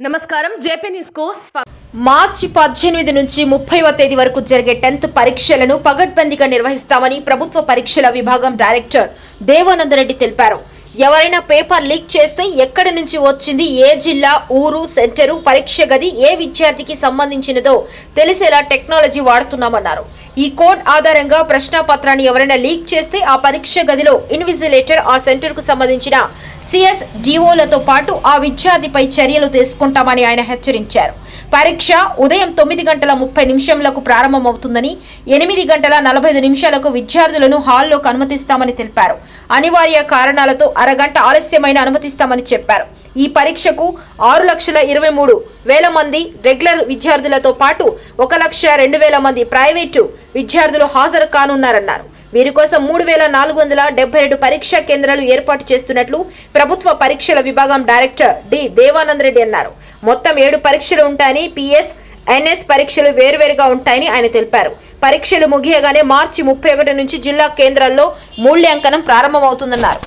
నమస్కారం జేపీ న్యూస్కు మార్చి పద్దెనిమిది నుంచి ముప్పైవ తేదీ వరకు జరిగే టెన్త్ పరీక్షలను పగడ్బందీగా నిర్వహిస్తామని ప్రభుత్వ పరీక్షల విభాగం డైరెక్టర్ దేవానందరెడ్డి తెలిపారు. ఎవరైనా పేపర్ లీక్ చేస్తే ఎక్కడి నుంచి వచ్చింది ఏ జిల్లా ఊరు సెంటరు పరీక్ష గది ఏ విద్యార్థికి సంబంధించినదో తెలిసేలా టెక్నాలజీ వాడుతున్నామన్నారు. ఈ కోడ్ ఆధారంగా ప్రశ్నపత్రాన్ని ఎవరైనా లీక్ చేస్తే ఆ పరీక్ష గదిలో ఇన్విజిలేటర్ ఆ సెంటర్కు సంబంధించిన సిఎస్ డిఓలతో పాటు ఆ విద్యార్థిపై చర్యలు తీసుకుంటామని ఆయన హెచ్చరించారు. పరీక్ష ఉదయం తొమ్మిది గంటల ముప్పై నిమిషంలకు ప్రారంభమవుతుందని ఎనిమిది గంటల నలభై ఐదు నిమిషాలకు విద్యార్థులను హాల్లోకి అనుమతిస్తామని తెలిపారు. అనివార్య కారణాలతో అరగంట ఆలస్యమైన అనుమతిస్తామని చెప్పారు. ఈ పరీక్షకు ఆరు లక్షల ఇరవై మూడు వేల మంది రెగ్యులర్ విద్యార్థులతో పాటు ఒక లక్ష రెండు వేల మంది ప్రైవేటు విద్యార్థులు హాజరు కానున్నారన్నారు. వీరి కోసం మూడు వేల నాలుగు వందల డెబ్బై రెండు పరీక్షా కేంద్రాలు ఏర్పాటు చేస్తున్నట్లు ప్రభుత్వ పరీక్షల విభాగం డైరెక్టర్ డి దేవానంద్ రెడ్డి అన్నారు. మొత్తం ఏడు పరీక్షలు ఉంటాయని పిఎస్ ఎన్ఎస్ పరీక్షలు వేరువేరుగా ఉంటాయని ఆయన తెలిపారు. పరీక్షలు ముగియగానే మార్చి ముప్పై ఒకటి నుంచి జిల్లా కేంద్రాల్లో మూల్యాంకనం ప్రారంభమవుతుందన్నారు.